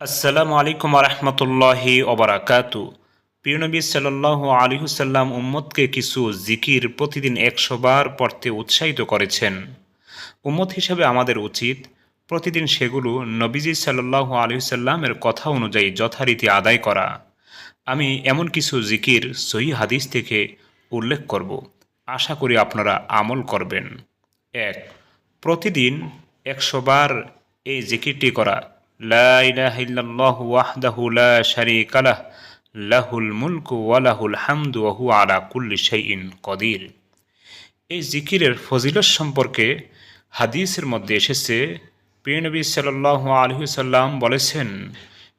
আসসালামু আলাইকুম রহমতুল্লাহি ওবরাকাতু প্রিয়নবী সাল্লাহ আলিহুসাল্লাম উম্মতকে কিছু জিকির প্রতিদিন একশো বার পড়তে উৎসাহিত করেছেন। উম্মত হিসেবে আমাদের উচিত প্রতিদিন সেগুলো নবীজি সাল্লাহ আলিহুসাল্লামের কথা অনুযায়ী যথারীতি আদায় করা। আমি এমন কিছু জিকির সহি হাদিস থেকে উল্লেখ করব। আশা করি আপনারা আমল করবেন। এক, প্রতিদিন একশো বার এই জিকিরটি করা কদির। এই জিকিরের ফজিলত সম্পর্কে হাদিসের মধ্যে এসেছে প্রিয়নবী সাল্লাল্লাহু আলাইহি সাল্লাম বলেছেন,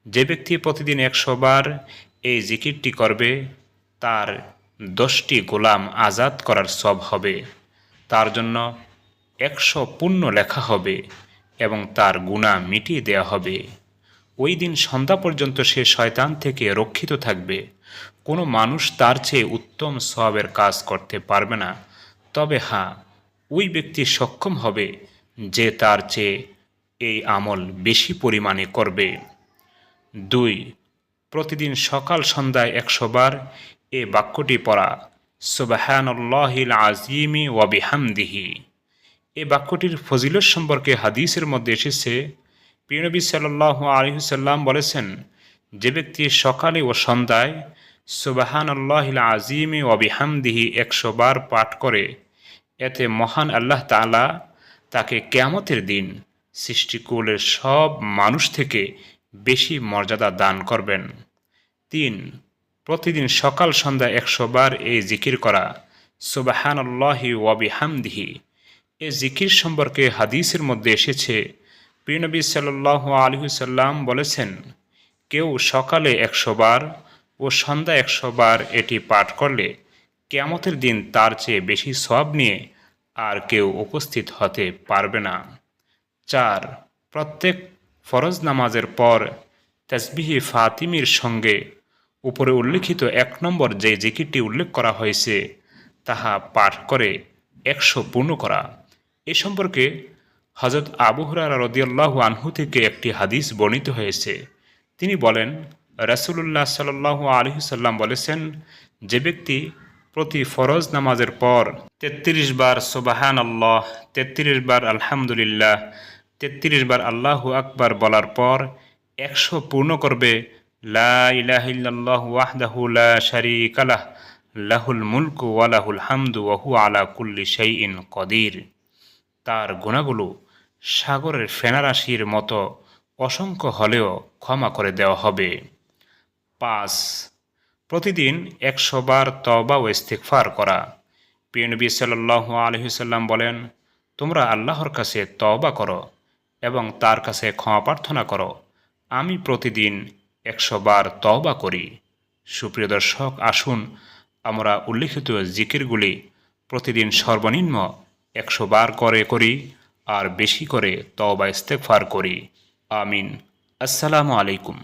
যে ব্যক্তি প্রতিদিন একশো বার এই জিকিরটি করবে, তার দশটি গোলাম আজাদ করার সব হবে। তার জন্য একশো পূর্ণ লেখা হবে। এবং তার গুণা মিটিয়ে দেয়া হবে। ওই দিন সন্ধ্যা পর্যন্ত সে শয়তান থেকে রক্ষিত থাকবে। কোনো মানুষ তার চেয়ে উত্তম সবের কাজ করতে পারবে না। তবে হ্যাঁ ওই ব্যক্তি সক্ষম হবে যে তার চেয়ে এই আমল বেশি পরিমাণে করবে। দুই, প্রতিদিন সকাল সন্ধ্যায় একশো বার এ বাক্যটি পড়া। সুবাহানল্লাহিল আজিমি ওয়াবিহামদিহি এ বাক্যটির ফজিলত সম্পর্কে হাদিসের মধ্যে এসেছে প্রিয়নবী সাল্লাহ আলহিসাল্লাম বলেছেন, যে ব্যক্তি সকালে ও সন্ধ্যায় সুবাহান আল্লাহিল আজিমি ওয়াবিহামদিহি একশো বার পাঠ করে, এতে মহান আল্লাহ তালা তাকে কেয়ামতের দিন সৃষ্টিকুলের সব মানুষ থেকে বেশি মর্যাদা দান করবেন। তিন, প্রতিদিন সকাল সন্ধ্যা একশো বার এই জিকির করা সুবাহান আল্লাহি ওয়াবিহামদিহি এ জিকির সম্পর্কে হাদিসের মধ্যে এসেছে প্রিয়নবী সাল্লাহ আলহিসাল্লাম বলেছেন, কেউ সকালে একশো বার ও সন্ধ্যা একশো বার এটি পাঠ করলে কেয়ামতের দিন তার চেয়ে বেশি সব নিয়ে আর কেউ উপস্থিত হতে পারবে না। চার, প্রত্যেক ফরজ নামাজের পর তসবিহি ফাতিমির সঙ্গে উপরে উল্লিখিত এক নম্বর যে জিকিরটি উল্লেখ করা হয়েছে, তাহা পাঠ করে একশো পূর্ণ করা। এ সম্পর্কে হজরত আবু হুরারা রদিয়াল্লাহ আনহু থেকে একটি হাদিস বর্ণিত হয়েছে। তিনি বলেন, রাসুলুল্লাহ সাল্লাহ আলহিসাল্লাম বলেছেন, যে ব্যক্তি প্রতি ফরজ নামাজের পর তেত্রিশ বার সোবাহান আল্লাহ তেত্রিশ বার আলহামদুলিল্লাহ, তেত্রিশ বার আল্লাহ আকবার বলার পর একশো পূর্ণ করবে শারিকালাহ লাহুল মুলকু ওয়ালাহুল হামদু ওয়াহু আলা কুল্লি শাইইন কদির। তার গুণাগুলো সাগরের ফেনারাশির মতো অসংখ্য হলেও ক্ষমা করে দেওয়া হবে। পাঁচ, প্রতিদিন একশো বার তবা ও ইস্তেকফার করা। পিএনবি সাল্লাহ আলহিসাল্লাম বলেন, তোমরা আল্লাহর কাছে তবা করো এবং তার কাছে ক্ষমা প্রার্থনা করো। আমি প্রতিদিন একশো বার তবা করি। সুপ্রিয় দর্শক, আসুন আমরা উল্লিখিত জিকিরগুলি প্রতিদিন সর্বনিম্ন একশো বার করে করি আর বেশি করে তবা ইস্তেকফার করি। আমিন। আসসালামু আলাইকুম।